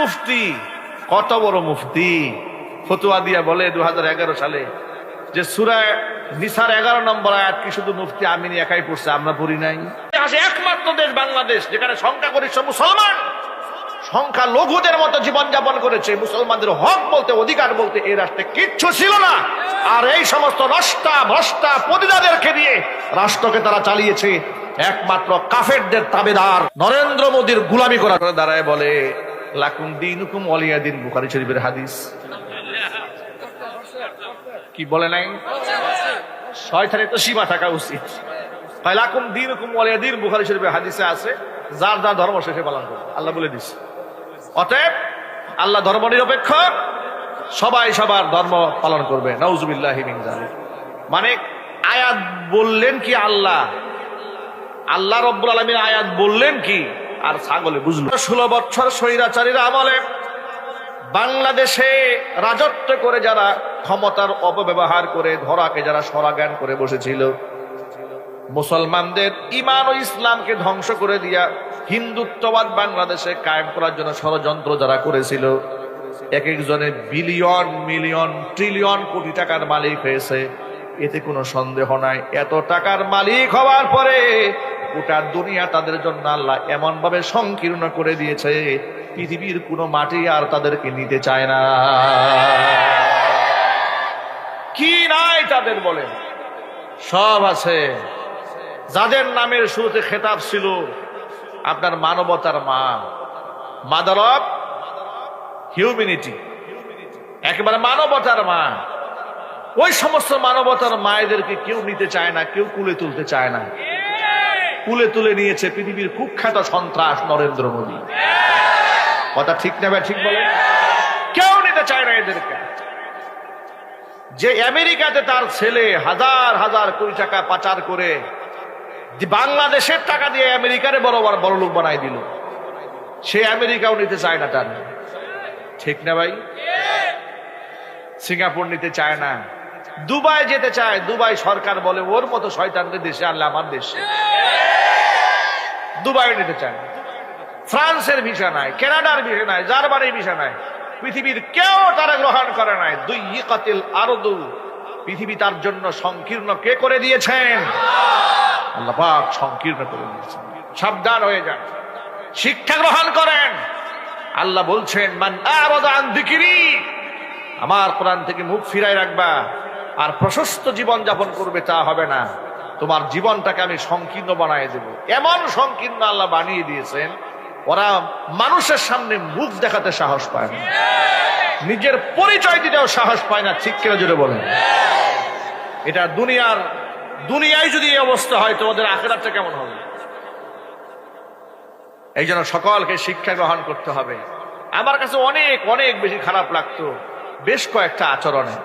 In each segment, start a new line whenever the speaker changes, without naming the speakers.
মুফতি। কত বড় মুফতি। ফতুয়া দিয়া বলে দু হাজার এগারো সালে যে সুরায় নিসার এগারো নম্বর আয়াত কি শুধু মুফতি আমিনি একাই পড়ছে, আমরা পড়ি নাই। আসে একমাত্র দেশ বাংলাদেশ, যেখানে সংখ্যাগরিষ্ঠ মুসলমান সংখ্যা লঘুদের মতো জীবনযাপন করেছে। মুসলমানদের হক বলতে, অধিকার বলতে এই রাষ্ট্রে কিচ্ছু ছিল না। আর এই সমস্ত নষ্টা, ভ্রষ্টা পতিতাদেরকে নিয়ে রাষ্ট্রকে তারা চালিয়েছে। একমাত্র কাফেরদের তাবেদার নরেন্দ্র মোদীর গুলামি করে দাঁড়ায় বলে লাকুম দিন হুকুম অলিয়া দিন বুখারি শরীফের হাদিস। কি বলে নাই? শয়তানে তো সীমা থাকা উচিত। লাকুম দিন হুকুম অলিয়া দিন বুখারি শরীফের হাদিসে আছে, যার যার ধর্ম শেষে পালন করে আল্লাহ বলে দিস অতএব আল্লাহ ধর্ম নিরপেক্ষ, সবাই সবার ধর্ম পালন করবে। নওজুবিল্লাহ মানে আয়াত বললেন কি আল্লাহ? আল্লাহ রব্বুল আলমীর আয়াত বললেন কি? আর ছাগলে বুঝলো। ষোলো বছর স্বৈরাচারীর আমলে বাংলাদেশে রাজত্ব করে যারা ক্ষমতার অপব্যবহার করে, ধরাকে যারা সরাজ্ঞান করে বসেছিল, মুসলমানদের ইমান ও ইসলামকে ধ্বংস করে দিয়া হিন্দুত্ববাদ বাংলাদেশে কায়েম করার জন্য ষড়যন্ত্র যারা করেছিল এক একজনের বিলিয়ন, মিলিয়ন, ট্রিলিয়ন কোটি টাকার মালিক হয়েছে। এতে কোনো সন্দেহ নাই। এত টাকার মালিক হওয়ার পরে গোটা দুনিয়া তাদের জন্য আল্লাহ এমন ভাবে সংকীর্ণ করে দিয়েছে, পৃথিবীর কোনো মাটি আর তাদেরকে নিতে চায় না। কি নাই তাদের বলেন সব আছে। যাদের নামের শুরুতে খেতাব ছিল, আপনার মানবতার মা, মাদার অফ হিউম্যানিটি, একেবারে মানবতার মা। ওই সমস্ত মানবতার মায়েদেরকে কেউ নিতে চায় না, কেউ কুলে তুলতে চায় না। কুলে তুলে নিয়েছে পৃথিবীর কুখ্যাত সন্ত্রাস নরেন্দ্র মোদী। কথা ঠিক নেবে ঠিক বলে? কেউ নিতে চায় না এদেরকে। যে আমেরিকাতে তার ছেলে হাজার হাজার কোটি টাকা পাচার করে বাংলাদেশের টাকা দিয়ে আমেরিকারে বড় বড় বড় লোক বানাই দিল। সে আমেরিকাও নিতে চায় না তার। ঠিক না ভাই? সিঙ্গাপুর নিতে চায় না। দুবাই যেতে চায়, দুবাই সরকার বলে, ওর মতো শয়তানদের দেশে আনলে আমার দেশে দুবাই নিতে চায়। না। ফ্রান্সের ভিসা নাই, কানাডার ভিসা নাই, জার্মানির ভিসা নাই। পৃথিবীর কেউ তারা গ্রহণ করে নাই। দুই ইকাতিল আরদু, পৃথিবী তার জন্য সংকীর্ণ কে করে দিয়েছেন? আল্লাহ পাক সংকীর্ণ করে দিয়েছেন। সাবধান হয়ে যান। শিক্ষা গ্রহণ করেন। আল্লাহ বলছেন, মান আন আমার কোরআন থেকে মুখ ফিরাই রাখবা। আর প্রশস্ত জীবন যাপন করবে তা হবে না। তোমার জীবনটাকে আমি সংকীর্ণ বানিয়ে দেব। এমন সংকীর্ণ আল্লাহ বানিয়ে দিয়েছেন, ওরা মানুষের সামনে মুখ দেখাতে সাহস পায় না। নিজের পরিচয় দিতেও সাহস পায় না, ঠিক কেন জুড়ে বলেন। এটা দুনিয়ার, দুনিয়ায় যদি এই অবস্থা হয়, তোমাদের আখেরাতটা কেমন হবে? এই জন্য সকলকে শিক্ষা গ্রহণ করতে হবে। আমার কাছে অনেক অনেক বেশি খারাপ লাগতো বেশ কয়েকটা আচরণে।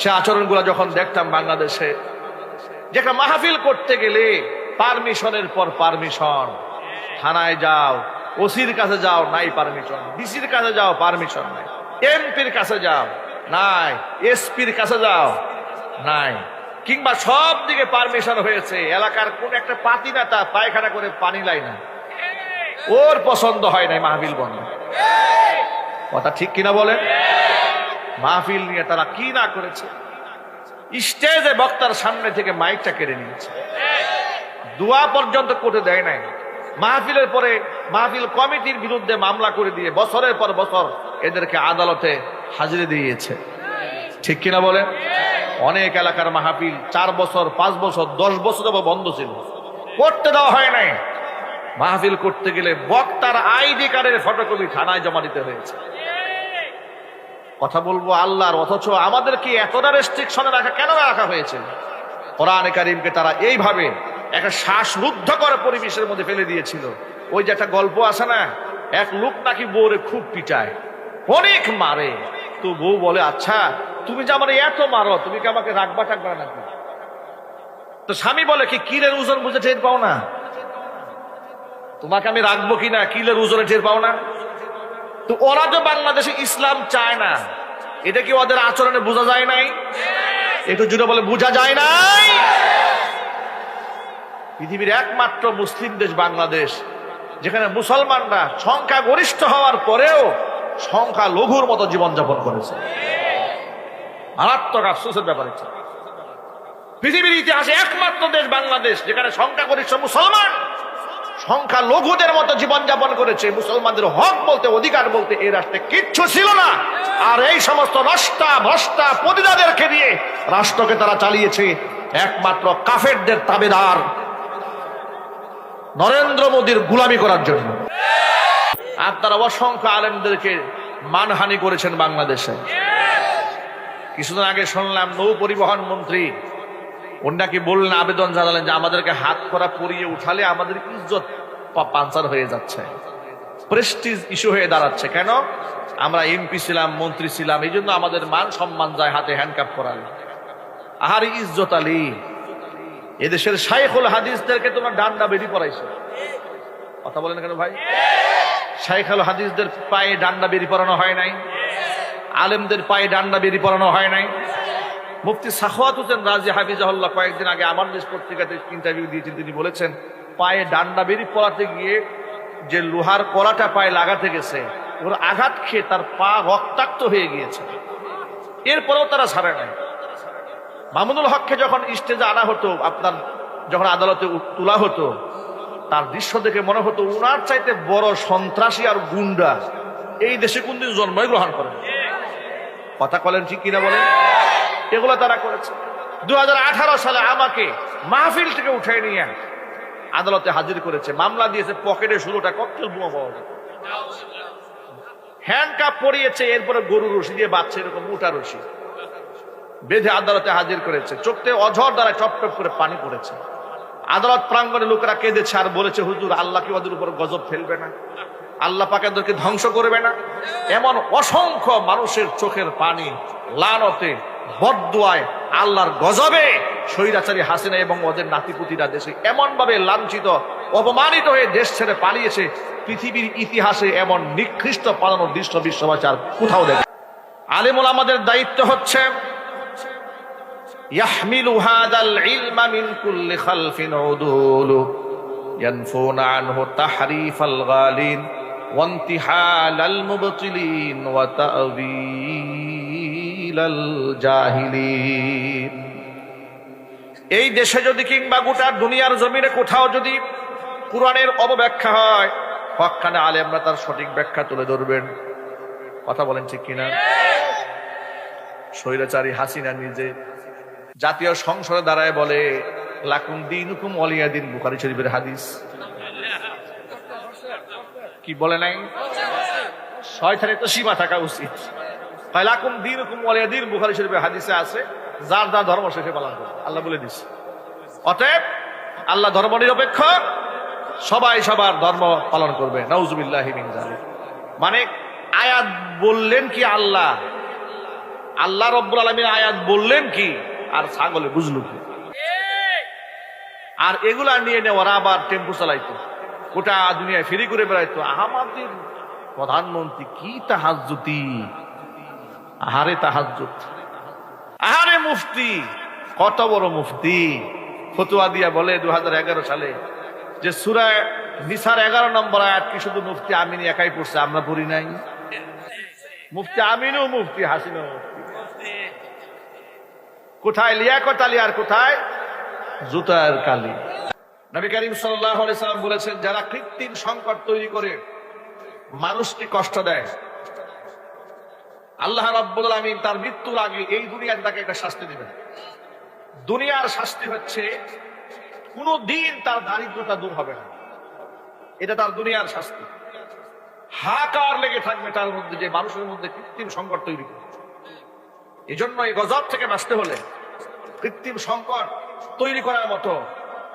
সে আচরণগুলো যখন দেখতাম বাংলাদেশে যেখানে মাহফিল করতে গেলে পারমিশনের পর পারমিশন। থানায় যাও, ওসির কাছে যাও, নাই পারমিশন। ডিসির কাছে যাও, পারমিশন নাই। এমপির কাছে যাও, নাই। এসপির কাছে যাও, নাই। কিংবা সব দিকে পারমিশন হয়েছে। এলাকার কোন একটা পাতি নেতা পায়খানা করে পানি লাই না। ওর পছন্দ হয় নাই মাহফিল বন্ধ। কথা ঠিক কিনা বলেন? মাহফিল নিয়ে তারা কি না করেছে? স্টেজে বক্তার সামনে থেকে মাইকটা কেড়ে নিয়েছে। দোয়া পর্যন্ত করতে দেয় নাই। মাহফিলের পরে মাহফিল কমিটির বিরুদ্ধে মামলা করে দিয়ে বছরের পর বছর এদেরকে আদালতে হাজিরে দিয়েছে। ঠিক কিনা বলেন? অনেক এলাকার মাহফিল চার বছর, পাঁচ বছর, দশ বছর বন্ধ ছিল। করতে দেওয়া হয় নাই। মাহফিল করতে গেলে বক্তার আইডি কার্ডের ফটোকপি থানায় জমা দিতে হয়েছে। কথা বলব আল্লাহর, অথচ আমাদেরকে এতটা রেস্ট্রিকশনে রাখা, কেন রাখা হয়েছে? কোরআনে কারিমকে তারা এইভাবে একটা শ্বাসরুদ্ধ করে পরিবেশের মধ্যে ফেলে দিয়েছিল। ওই যে একটা গল্প আছে না, এক লোক নাকি বউরে খুব পিটায়, অনেক মারে। তো বউ বলে আচ্ছা তুমি যে আমার এত মারো, তুমি কি আমাকে রাখবা টাকবা নাকি? তো স্বামী বলে, কি কিলের ওজন বুঝে টের পাও না? তোমাকে আমি রাখব কিনা কিলের ওজনে টের পাও না? তো ওরা তো বাংলাদেশে ইসলাম চায় না। এটা কি ওদের আচরণে বোঝা যায় নাই? একটু জুড়ে বলে, বোঝা যায় নাই? পৃথিবীর একমাত্র মুসলিম দেশ বাংলাদেশ, যেখানে মুসলমানরা সংখ্যা গরিষ্ঠ হওয়ার পরেও সংখ্যা লঘুর মতো জীবনযাপন করেছে। মারাত্মক আফসোসের ব্যাপার পৃথিবীর ইতিহাসে একমাত্র দেশ বাংলাদেশ, যেখানে সংখ্যাগরিষ্ঠ মুসলমান। সংখ্যা লঘুদের মতো জীবনযাপন করেছে। মুসলমানদের হক বলতে, অধিকার বলতে এই রাষ্ট্রে কিচ্ছু ছিল না। আর এই সমস্ত নষ্টা, ভ্রষ্টা পতিতাদেরকে নিয়ে রাষ্ট্রকে তারা চালিয়েছে একমাত্র কাফেরদের তাবেদার নরেন্দ্র মোদীর গুলামি করার জন্য। আর তারা অসংখ্য আলেমদেরকে মানহানি করেছেন বাংলাদেশে। কিছুদিন আগে শুনলাম নৌ পরিবহন মন্ত্রী ওনাকে বললেন, আবেদন জানালেন যে আমাদেরকে হাত করা পরিয়ে উঠালে আমাদের ইজ্জত? পাঞ্চার হয়ে যাচ্ছে। প্রেস্টিজ ইস্যু হয়ে দাঁড়াচ্ছে। কেন? আমরা এমপি ছিলাম, মন্ত্রী ছিলাম, এই জন্য আমাদের মান সম্মান যায় হাতে হ্যান্ডকাপ করালে। আহার ইজ্জত আলী, এদেশের শাইখুল হাদিসদেরকে তোমার ডান্ডা বেরি পড়াইছে। কথা বলেন কেন ভাই? শাইখুল হাদিসদের পায়ে ডান্ডা বেরি পরানো হয় নাই? আলেমদের পায়ে ডান্ডা বেরি পরানো হয় নাই? মুফতি সাখওয়াত হোসেন রাজি হাফিজাহুল্লাহ কয়েকদিন আগে আমার দেশ পত্রিকাতে ইন্টারভিউ দিয়েছেন, তিনি বলেছেন, পায়ে ডান্ডা বেরি পড়াতে গিয়ে যে লোহার কলাটা পায়ে লাগাতে গেছে, ওর আঘাত খেয়ে তার পা রক্তাক্ত হয়ে গিয়েছে। এরপরেও তারা ছাড়ে নাই। মামুনুল হককে যখন স্টেজে আনা হতো, আপনার যখন আদালতে তোলা হতো, তার দৃশ্য দেখে মনে হতো উনার চাইতে বড় সন্ত্রাসী আর গুন্ডা। এই দেশে কোনদিন জন্মই গ্রহণ করেন। কথা বলেন ঠিক কিনা বলেন? এগুলো তারা করেছে। দুই হাজার আঠারো সালে আমাকে মাহফিল থেকে উঠে নিয়ে আদালতে হাজির করেছে। মামলা দিয়েছে, পকেটে শুরুটা ককটেল বোমা পাওয়া যায়। হ্যান্ড কাপ পরিয়েছে, এরপরে গরু রশি দিয়ে বাচ্চা এরকম মোটা রশি। বেঁধে আদালতে হাজির করেছে। চোখতে অঝর দ্বারা টপ টপ করে পানি পড়েছে। আদালত প্রাঙ্গণে লোকেরা কেঁদেছে আর বলেছে, হুজুর, আল্লাহ কি ওদের উপর গজব ফেলবে না? আল্লাহ পাকে ধ্বংস করবে না? এমন অসংখ্য মানুষের চোখের পানি লানতে বদুয়ায় আল্লাহর গজবে স্বৈরাচারী হাসিনা এবং ওদের নাতিপুতিরা দেশে এমন ভাবে লাঞ্ছিত অপমানিত হয়ে দেশ ছেড়ে পালিয়েছে পৃথিবীর ইতিহাসে এমন নিকৃষ্ট পালানোর দৃশ্য বিশ্ববাচার কোথাও দেখে আলিমুল আমাদের দায়িত্ব হচ্ছে يحمل هذا العلم من كل خلف عدول ينفون عنه تحريف الغالين وانتحال المبطلين وتأويل এই দেশে যদি কিংবা গোটা দুনিয়ার জমিনে কোথাও যদি কোরআনের অবব্যাখ্যা হয়, হকখানে আলেমরা তার সঠিক ব্যাখ্যা তুলে ধরবেন। কথা বলেন ঠিক কিনা? স্বৈরাচারী হাসিনা নিজে জাতীয় সংসদে দাঁড়ায় বলে, লাকুম দিন হুকুম অলিয়া দিন, বুখারি শরীফের হাদিস। কি বলে নাই? ছয় তারিখ তো সীমা থাকা উচিত। হয় লাকুম দিন হুকুম অলিয়া দিন বুখারি শরীফের হাদিসে আছে, যার যার ধর্ম শেষে পালন করে আল্লাহ বলে দিস অতএব আল্লাহ ধর্ম নিরপেক্ষ, সবাই সবার ধর্ম পালন করবে। নওজুবিল্লাহ মিন আয়াত বললেন কি আল্লাহ? আল্লাহ রব্বুল আলমীর আয়াত বললেন কি? আর ছাগলে বুঝলো কি? আর এগুলা নিয়ে ওরা আবার টেম্পু চালাইতো। গোটা দুনিয়ায় ফেরি করে বেড়াইতো। আমাদের প্রধানমন্ত্রী কি তাহাজুতি আহারে তাহাজুত আহারে মুফতি, কত বড় মুফতি। ফতুয়া দিয়া বলে দুহাজার এগারো সালে যে সুরায় নিসার এগারো নম্বর আয়াত কি শুধু মুফতি আমিনী একাই পড়ছে, আমরা পড়ি নাই। মুফতি আমিনও মুফতি হাসিনও কোথায় লিয়াকত আলী আর কোথায় জুতার কালি। নবী করিম সাল্লাম বলেছেন, যারা কৃত্রিম সংকট তৈরি করে, মানুষকে কষ্ট দেয় আল্লাহ রাব্বুল আলামিন তার মৃত্যুর আগে এই দুনিয়াতে তাকে একটা শাস্তি দিবেন। দুনিয়ার শাস্তি হচ্ছে কোনো দিন তার দারিদ্রতা দূর হবে না। এটা তার দুনিয়ার শাস্তি। হাকার লেগে থাকবে তার মধ্যে যে মানুষের মধ্যে কৃত্রিম সংকট তৈরি করে এই জন্য এই গজব থেকে বাঁচতে হলে কৃত্রিম সংকট তৈরি করার মতো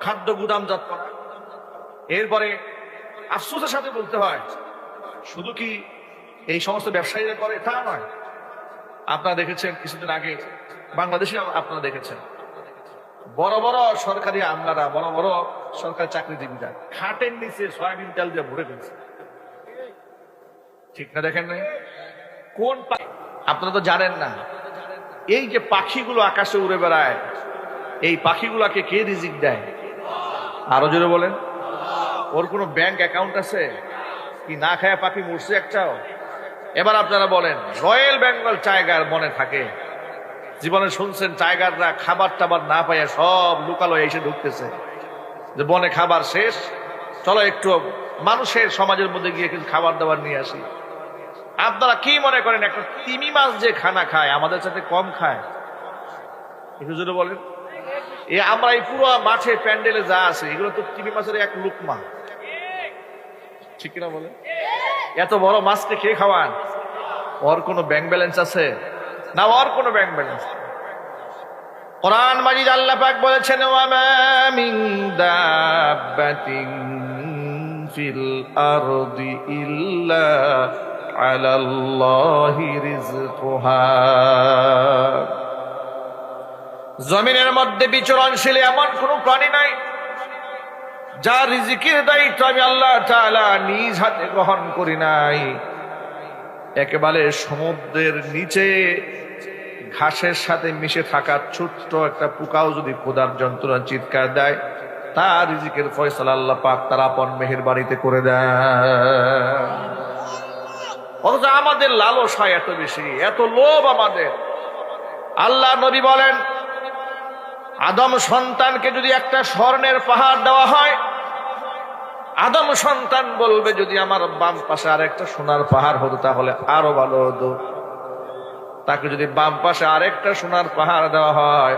খাদ্য গুদামজাত করা। এরপরে আফসোসের সাথে বলতে হয়, শুধু কি এই সমস্ত ব্যবসায়ীরা করে? তা নয়। আপনারা দেখেছেন, কিছুদিন আগে বাংলাদেশে আপনারা দেখেছেন, বড় বড় সরকারি আমলারা, বড় বড় সরকারি চাকরিজীবীরা খাটের নিচে সয়াবিন তেল দিয়ে ভরে ফেলছে। ঠিক না দেখেন নাই? কোন আপনারা তো জানেন না, এই যে পাখিগুলো আকাশে উড়ে বেড়ায়, এই পাখিগুলোকে কে রিজিক দেয়? আরও জোরে বলেন। ওর কোনো ব্যাংক অ্যাকাউন্ট আছে? কি না খায়া পাখি মরছে একটাও? এবার আপনারা বলেন রয়্যাল বেঙ্গল টাইগার মনে থাকে? জীবনে শুনছেন, টাইগাররা খাবার টাবার না পাইয়া সব লুকালয়ে এসে ঢুকতেছে। যে বনে খাবার শেষ, চলো একটু মানুষের সমাজের মধ্যে গিয়ে কিছু খাবার দাবার নিয়ে আসি। আপনারা কি মনে করেন, একটা তিমি মাছ যে খানা খায়, আমাদের সাথে কম খায়? একটু জোরে বলেন। এ আমরা এই পুরো মাঠে প্যান্ডেলে যা আছে, এগুলো তো তিমি মাছের এক লুকমা। ঠিক কিনা বলেন? এত বড় মাছকে খেয়ে খাওয়ান? ওর কোনো ব্যাংক ব্যালেন্স আছে? না, ওর কোনো ব্যাংক ব্যালেন্স কোরআন মাজিদ আল্লাহ পাক বলেছেন ফিল আরদি ইল্লা আলাল্লাহি রিজকুহা জমিনের মধ্যে বিচরণশীল এমন কোন প্রাণী নাই যা রিজিকের দায়িত্ব আমি আল্লাহ তাআলা নিজ হাতে গ্রহণ করি নাই। একেবারে সমুদ্রের নিচে, ঘাসের সাথে মিশে থাকা ছোট্ট একটা পোকাও যদি খোদার যন্ত্রণা চিৎকার দেয়, তার রিজিকের ফয়সাল আল্লাহ পাক তার আপন মেহের বাড়িতে করে দেয় অথচ আমাদের লালস হয় এত বেশি, এত লোভ আমাদের। আল্লাহ নবী বলেন, আদম সন্তানকে যদি একটা স্বর্ণের পাহাড় দেওয়া হয় আদম সন্তান বলবে, যদি আমার বাম পাশে আরেকটা সোনার পাহাড় হতো, তাহলে আরও ভালো হতো। তাকে যদি বাম পাশে আরেকটা সোনার পাহাড় দেওয়া হয়,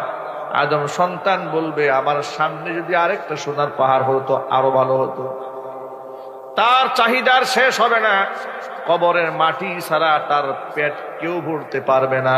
আদম সন্তান বলবে, আমার সামনে যদি আরেকটা সোনার পাহাড় হতো আরও ভালো হতো। তার চাহিদার শেষ হবে না। কবরের মাটি ছাড়া তার পেট কেউ ভরতে পারবে না।